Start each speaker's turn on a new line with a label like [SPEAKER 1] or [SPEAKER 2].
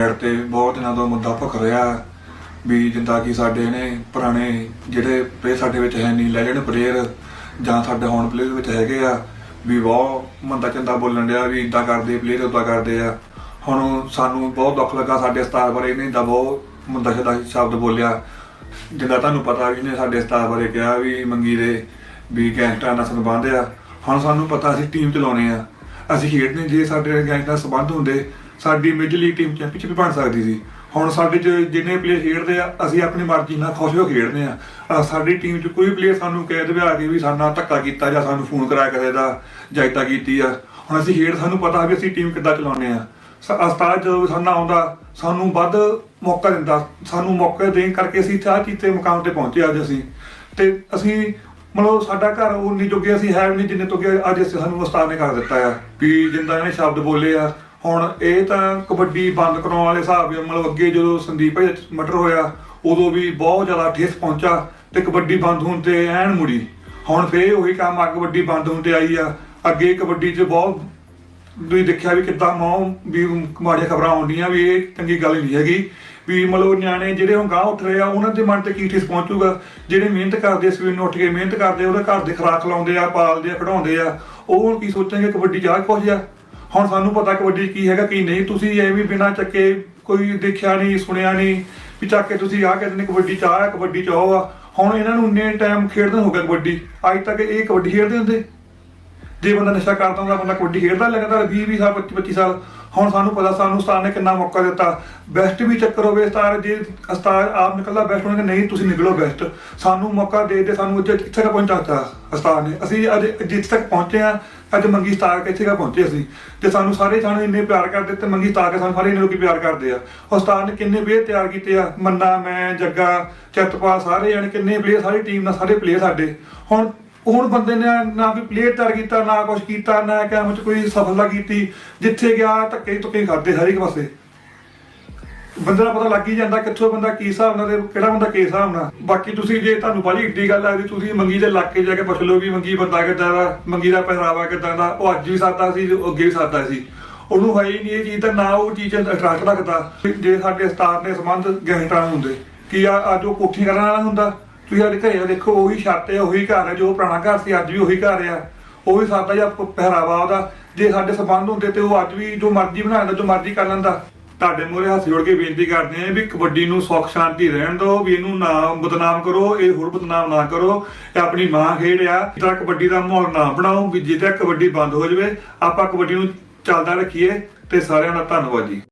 [SPEAKER 1] Side ਤੇ ਬਹੁਤ ਇਹਨਾਂ ਤੋਂ ਮੁੱਦਾ ਭੁੱਖ ਰਿਹਾ ਵੀ ਜਿੰਦਾ ਕਿ ਸਾਡੇ ਨੇ ਪੁਰਾਣੇ ਜਿਹੜੇ ਪਲੇਅਰ ਸਾਡੇ ਵਿੱਚ ਹੈ ਨਹੀਂ ਲੈਜੈਂਡ ਪਲੇਅਰ ਜਾਂ ਸਾਡੇ ਹੁਣ ਪਲੇਅਰ ਵਿੱਚ ਹੈਗੇ ਆ, ਵੀ ਬਹੁਤ ਮੰਦਾ ਚੰਦਾ ਬੋਲਣ ਡਿਆ ਵੀ ਇਦਾਂ ਕਰਦੇ ਪਲੇਅਰ ਉਦਾਂ ਕਰਦੇ ਆ। ਹੁਣ ਸਾਨੂੰ ਬਹੁਤ ਦੁੱਖ ਲੱਗਾ, ਸਾਡੇ ਉਸਤਾਦ ਬਾਰੇ ਇਹਨੇ ਦਾ ਬਹੁਤ ਮੰਦਾ ਚੰਦਾ ਸ਼ਬਦ ਬੋਲਿਆ। ਜਿੱਦਾਂ ਤੁਹਾਨੂੰ ਪਤਾ ਵੀ ਨੇ ਸਾਡੇ ਉਸਤਾਦ ਬਾਰੇ ਕਿਹਾ ਵੀ ਮੰਗੀ ਦੇ ਵੀ ਗੈਂਗਸਟਰਾਂ ਨਾਲ ਸੰਬੰਧ ਆ। ਹੁਣ ਸਾਨੂੰ ਪਤਾ ਅਸੀਂ ਟੀਮ ਚਲਾਉਣੇ ਆ। ਅਸੀਂ ਖੇਡਦੇ ਜੇ ਸਾਡੇ ਗੈਂਗਸਟਰ ਸੰਬੰਧ ਹੁੰਦੇ ਸਾਡੀ ਮੇਜਰ ਲੀਗ ਟੀਮ ਚੈਂਪੀਅਨਸ਼ਿਪ ਵੀ ਬਣ ਸਕਦੀ ਸੀ। ਹੁਣ ਸਾਡੇ ਚ ਜਿੰਨੇ ਪਲੇਅਰ ਖੇਡਦੇ ਆ, ਅਸੀਂ ਆਪਣੀ ਮਰਜ਼ੀ ਨਾਲ ਖੁਸ਼ ਹੋ ਕੇ ਖੇਡਦੇ ਆ। ਸਾਡੀ ਟੀਮ ਚ ਕੋਈ ਪਲੇਅਰ ਸਾਨੂੰ ਕਹਿ ਦੇਵੇ ਆ ਕੇ ਵੀ ਸਾਡਾ ਧੱਕਾ ਕੀਤਾ ਜਾਂ ਸਾਨੂੰ ਫੋਨ ਕਰਾਇਆ ਕਿਸੇ ਦਾ, ਜਾਂ ਕੀਤੀ ਆ। ਹੁਣ ਅਸੀਂ ਖੇਡ, ਸਾਨੂੰ ਪਤਾ ਵੀ ਅਸੀਂ ਟੀਮ ਕਿੱਦਾਂ ਚਲਾਉਣੇ ਆ। ਉਸਤਾਦ ਜਦੋਂ ਵੀ ਸਾਡਾ ਆਉਂਦਾ, ਸਾਨੂੰ ਵੱਧ ਮੌਕਾ ਦਿੰਦਾ। ਸਾਨੂੰ ਮੌਕੇ ਦੇਣ ਕਰਕੇ ਅਸੀਂ ਚਾਹ ਕੀਤੇ ਮੁਕਾਮ ਤੇ ਪਹੁੰਚੇ ਅੱਜ ਅਸੀਂ। ਤੇ ਅਸੀਂ ਮਤਲਬ ਸਾਡਾ ਘਰ ਉਨੀ ਜੋਗੇ ਅਸੀਂ ਹੈ ਵੀ ਨਹੀਂ ਜਿੰਨੇ ਤੋਂ ਅੱਜ ਅਸੀਂ ਸਾਨੂੰ ਉਸਤਾਦ ਨੇ ਕਰ ਦਿੱਤਾ ਆ। ਵੀ ਜਿੰਦਾ ਇਹਨੇ ਸ਼ਬਦ ਬੋਲੇ ਆ ਹੁਣ ਇਹ ਤਾਂ ਕਬੱਡੀ ਬੰਦ ਕਰਾਉਣ ਵਾਲੇ ਹਿਸਾਬ ਮਤਲਬ ਅੱਗੇ ਜਦੋਂ ਸੰਦੀਪ ਭਾਈ ਮਟਰ ਹੋਇਆ ਉਦੋਂ ਵੀ ਬਹੁਤ ਜ਼ਿਆਦਾ ਠੇਸ ਪਹੁੰਚਾ ਤੇ ਕਬੱਡੀ ਬੰਦ ਹੋਣ ਤੇ ਐਨ ਮੁੜੀ। ਹੁਣ ਫੇਰ ਉਹੀ ਕੰਮ ਆ ਕਬੱਡੀ ਬੰਦ ਹੋਣ ਤੇ ਆਈ ਆ। ਅੱਗੇ ਕਬੱਡੀ 'ਚ ਬਹੁਤ ਤੁਸੀਂ ਦੇਖਿਆ ਵੀ ਕਿੱਦਾਂ ਮੌ ਵੀ ਮਾੜੀਆਂ ਖਬਰਾਂ ਆਉਂਦੀਆਂ ਵੀ ਇਹ ਚੰਗੀ ਗੱਲ ਨਹੀਂ ਹੈਗੀ। ਵੀ ਮਤਲਬ ਨਿਆਣੇ ਜਿਹੜੇ ਹੁਣ ਗਾਂਹ ਉੱਠ ਰਹੇ ਆ ਉਹਨਾਂ ਦੇ ਮਨ ਤੇ ਕੀ ਠੇਸ ਪਹੁੰਚੂਗਾ? ਜਿਹੜੇ ਮਿਹਨਤ ਕਰਦੇ ਆ, ਸਵੇਰ ਨੂੰ ਉੱਠ ਕੇ ਮਿਹਨਤ ਕਰਦੇ ਉਹਦੇ ਘਰ ਦੇ ਖੁਰਾਕ ਲਾਉਂਦੇ ਆ ਪਾਲਦੇ ਆ ਖਿਡਾਉਂਦੇ ਆ ਉਹ ਕੀ ਸੋਚਣਗੇ ਕਬੱਡੀ ਜਾ ਕੁਝ ਆ? ਹੁਣ ਸਾਨੂੰ ਪਤਾ ਕਬੱਡੀ ਕੀ ਹੈਗਾ, ਕੀ ਨਹੀਂ। ਤੁਸੀਂ ਐਵੇਂ ਬਿਨਾਂ ਚੱਕੇ ਕੋਈ ਦੇਖਿਆ ਨਹੀਂ, ਸੁਣਿਆ ਨਹੀਂ ਵੀ ਚੱਕ ਕੇ ਤੁਸੀਂ ਆਹ ਕਹਿੰਦੇ ਨੇ ਕਬੱਡੀ ਚ ਆ ਕਬੱਡੀ ਚ ਉਹ ਆ। ਹੁਣ ਇਹਨਾਂ ਨੂੰ ਇੰਨੇ ਟਾਈਮ ਖੇਡਦੇ ਹੋ ਗਿਆ ਕਬੱਡੀ। ਅੱਜ ਤੱਕ ਇਹ ਕਬੱਡੀ ਖੇਡਦੇ ਹੁੰਦੇ? ਜੇ ਬੰਦਾ ਨਸ਼ਾ ਕਰਦਾ ਹੁੰਦਾ, ਬੰਦਾ ਕਬੱਡੀ ਖੇਡਦਾ ਲਗਾਤਾਰ 20 20 ਸਾਲ 25 25 ਸਾਲ, ਹੁਣ ਸਾਨੂੰ ਪਤਾ, ਸਾਨੂੰ ਉਸਤਾਦ ਨੇ ਕਿੰਨਾ ਮੌਕਾ ਦਿੱਤਾ। ਬੈਸਟ ਵੀ ਚੱਕਰ ਹੋਵੇ ਉਸਤਾਦ, ਜੇ ਉਸਤਾਦ ਆਪ ਨਿਕਲਦਾ ਬੈਸਟ ਹੋਣਗੇ, ਨਹੀਂ ਤੁਸੀਂ ਨਿਕਲੋ ਬੈਸਟ ਸਾਨੂੰ ਮੌਕਾ ਦੇ ਦੇ, ਸਾਨੂੰ ਇੱਥੇ ਇੱਥੇ ਤੱਕ ਪਹੁੰਚਾਤਾ ਉਸਤਾਦ ਨੇ। ਅਸੀਂ ਅੱਜ, ਜਿੱਥੇ ਤੱਕ ਪਹੁੰਚੇ ਆ ਅੱਜ ਮੰਗੀ ਉਸਤਾਦ ਇੱਥੇ ਤੱਕ ਪਹੁੰਚੇ ਅਸੀਂ। ਤੇ ਸਾਨੂੰ ਸਾਰੇ ਸਾਨੂੰ ਇੰਨੇ ਪਿਆਰ ਕਰਦੇ ਤੇ ਮੰਗੀ ਉਸਤਾਦ ਕੇ ਸਾਨੂੰ ਸਾਰੇ ਇੰਨੇ ਲੋਕੀ ਪਿਆਰ ਕਰਦੇ ਆ। ਉਸਤਾਦ ਨੇ ਕਿੰਨੇ ਪਲੇਅਰ ਤਿਆਰ ਕੀਤੇ ਆ? ਮੰਨਾ, ਮੈਂ, ਜੱਗਾ, ਚਤਪਾਲ, ਸਾਰੇ ਜਾਣੇ ਕਿੰਨੇ ਪਲੇਅਰ ਸਾਰੀ ਟੀਮ ਨਾਲ ਸਾਰੇ ਪਲੇਅਰ ਸਾਡੇ। ਹੁਣ ਹੁਣ ਬੰਦੇ ਨੇ ਨਾ ਕੋਈ ਪਲੇਅਰ ਤਿਆਰ ਕੀਤਾ, ਨਾ ਕੁਝ ਕੀਤਾ, ਨਾ ਕੰਮ ਚ ਕੋਈ ਸਫਲਤਾ ਕੀਤੀ, ਜਿੱਥੇ ਗਿਆ ਧੱਕੇ ਧੁੱਕੇ ਖਾਦੇ ਹਰ ਇੱਕ ਪਾਸੇ। ਬੰਦੇ ਦਾ ਪਤਾ ਲੱਗ ਹੀ ਜਾਂਦਾ ਕਿੱਥੋਂ ਬੰਦਾ ਕੀ ਹਿਸਾਬ ਨਾਲ ਤੇ ਕਿਹੜਾ ਬੰਦਾ ਕੀ ਹਿਸਾਬ ਨਾਲ। ਬਾਕੀ ਤੁਸੀਂ ਜੇ ਤੁਹਾਨੂੰ ਬਾਹਲੀ ਏਡੀ ਗੱਲ ਲੱਗਦੀ ਤੁਸੀਂ ਮੰਗੀ ਦੇ ਇਲਾਕੇ ਜਾ ਕੇ ਪੁੱਛ ਲਓ ਵੀ ਮੰਗੀ ਬੰਦਾ ਕਿੱਦਾਂ ਦਾ, ਮੰਗੀ ਦਾ ਪਹਿਰਾਵਾ ਕਿੱਦਾਂ ਦਾ, ਉਹ ਅੱਜ ਵੀ ਸਾਦਾ ਸੀ ਅੱਗੇ ਵੀ ਸਾਦਾ ਸੀ। ਉਹਨੂੰ ਹੈ ਹੀ ਨਹੀਂ ਇਹ ਚੀਜ਼ ਤਾਂ ਨਾ ਉਹ ਚੀਜ਼ ਅਟਰੈਕਟ ਰੱਖਦਾ। ਜੇ ਸਾਡੇ ਸਟਾਰ ਨੇ ਸੰਬੰਧ ਗੈਂਗਸਟਰਾਂ ਹੁੰਦੇ, ਕੀ ਆ, ਅੱਜ ਉਹ ਕੋਠੀ ਕਰਨ ਵਾਲਾ ਹੁੰਦਾ? ਤੁਸੀਂ ਸਾਡੇ ਘਰੇ ਦੇਖੋ, ਉਹੀ ਛੱਤ ਹੈ, ਉਹੀ ਘਰ ਹੈ, ਜੋ ਪੁਰਾਣਾ ਘਰ ਸੀ, ਅੱਜ ਵੀ ਉਹੀ ਘਰ ਆ। ਉਹ ਵੀ ਜਿਹਾ ਪਹਿਰਾਵਾ ਉਹਦਾ। ਜੇ ਸਾਡੇ ਸੰਬੰਧ ਹੁੰਦੇ ਤੇ ਉਹ ਅੱਜ ਵੀ ਜੋ ਮਰਜ਼ੀ ਬਣਾ ਲੈਂਦਾ, ਜੋ ਮਰਜ਼ੀ ਕਰ ਲੈਂਦਾ। ਤੁਹਾਡੇ ਮੂਹਰੇ ਹੱਥ ਜੋੜ ਕੇ ਬੇਨਤੀ ਕਰਦੇ ਆਂ ਵੀ ਕਬੱਡੀ ਨੂੰ ਸੁੱਖ, ਸ਼ਾਂਤੀ ਰਹਿਣ ਦਿਓ, ਵੀ ਇਹਨੂੰ ਨਾ ਬਦਨਾਮ ਕਰੋ, ਇਹ ਹੋਰ ਬਦਨਾਮ ਨਾ ਕਰੋ। ਇਹ ਆਪਣੀ ਮਾਂ ਖੇਡ ਆ ਜਿਹੜਾ ਕਬੱਡੀ ਦਾ ਮਾਹੌਲ ਨਾ ਬਣਾਓ, ਵੀ ਜਿੱਦਾਂ ਕਬੱਡੀ ਬੰਦ ਹੋ ਜਾਵੇ, ਆਪਾਂ ਕਬੱਡੀ ਨੂੰ ਚੱਲਦਾ ਰੱਖੀਏ ਤੇ ਸਾਰਿਆਂ ਦਾ ਧੰਨਵਾਦ ਜੀ।